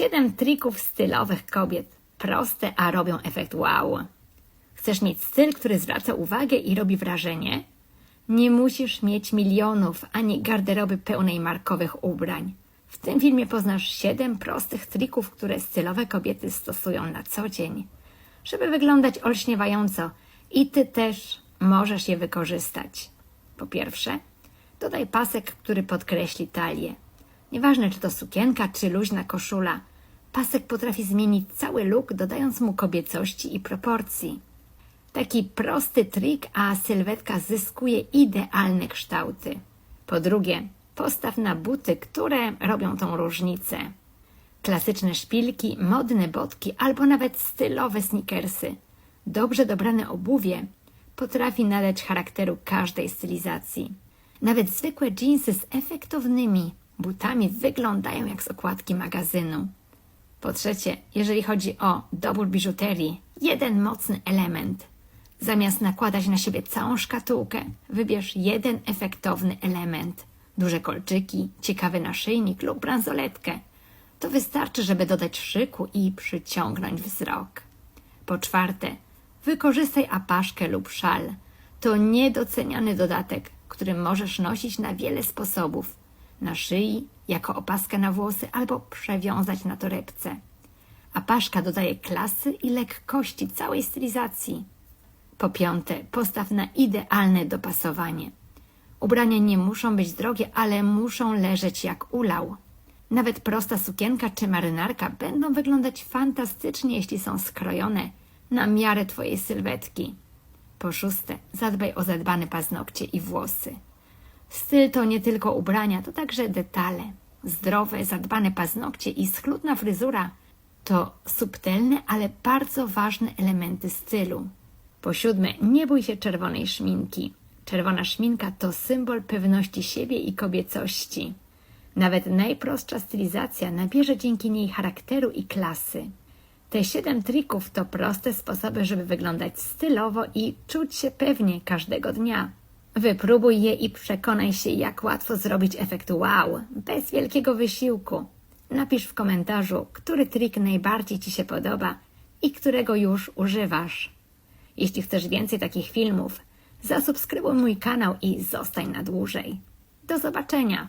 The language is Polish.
7 trików stylowych kobiet. Proste, a robią efekt wow. Chcesz mieć styl, który zwraca uwagę i robi wrażenie? Nie musisz mieć milionów ani garderoby pełnej markowych ubrań. W tym filmie poznasz 7 prostych trików, które stylowe kobiety stosują na co dzień, żeby wyglądać olśniewająco i ty też możesz je wykorzystać. Po pierwsze, dodaj pasek, który podkreśli talię. Nieważne, czy to sukienka, czy luźna koszula, pasek potrafi zmienić cały look, dodając mu kobiecości i proporcji. Taki prosty trik, a sylwetka zyskuje idealne kształty. Po drugie, postaw na buty, które robią tą różnicę. Klasyczne szpilki, modne botki albo nawet stylowe sneakersy. Dobrze dobrane obuwie potrafi nadać charakteru każdej stylizacji. Nawet zwykłe dżinsy z efektownymi butami wyglądają jak z okładki magazynu. Po trzecie, jeżeli chodzi o dobór biżuterii, jeden mocny element. Zamiast nakładać na siebie całą szkatułkę, wybierz jeden efektowny element. Duże kolczyki, ciekawy naszyjnik lub bransoletkę. To wystarczy, żeby dodać szyku i przyciągnąć wzrok. Po czwarte, wykorzystaj apaszkę lub szal. To niedoceniany dodatek, który możesz nosić na wiele sposobów. Na szyi, jako opaskę na włosy albo przewiązać na torebce. Apaszka dodaje klasy i lekkości całej stylizacji. Po piąte, postaw na idealne dopasowanie. Ubrania nie muszą być drogie, ale muszą leżeć jak ulał. Nawet prosta sukienka czy marynarka będą wyglądać fantastycznie, jeśli są skrojone na miarę Twojej sylwetki. Po szóste, zadbaj o zadbane paznokcie i włosy. Styl to nie tylko ubrania, to także detale. Zdrowe, zadbane paznokcie i schludna fryzura to subtelne, ale bardzo ważne elementy stylu. Po siódme, nie bój się czerwonej szminki. Czerwona szminka to symbol pewności siebie i kobiecości. Nawet najprostsza stylizacja nabierze dzięki niej charakteru i klasy. Te siedem trików to proste sposoby, żeby wyglądać stylowo i czuć się pewnie każdego dnia. Wypróbuj je i przekonaj się, jak łatwo zrobić efekt wow, bez wielkiego wysiłku. Napisz w komentarzu, który trik najbardziej Ci się podoba i którego już używasz. Jeśli chcesz więcej takich filmów, zasubskrybuj mój kanał i zostań na dłużej. Do zobaczenia!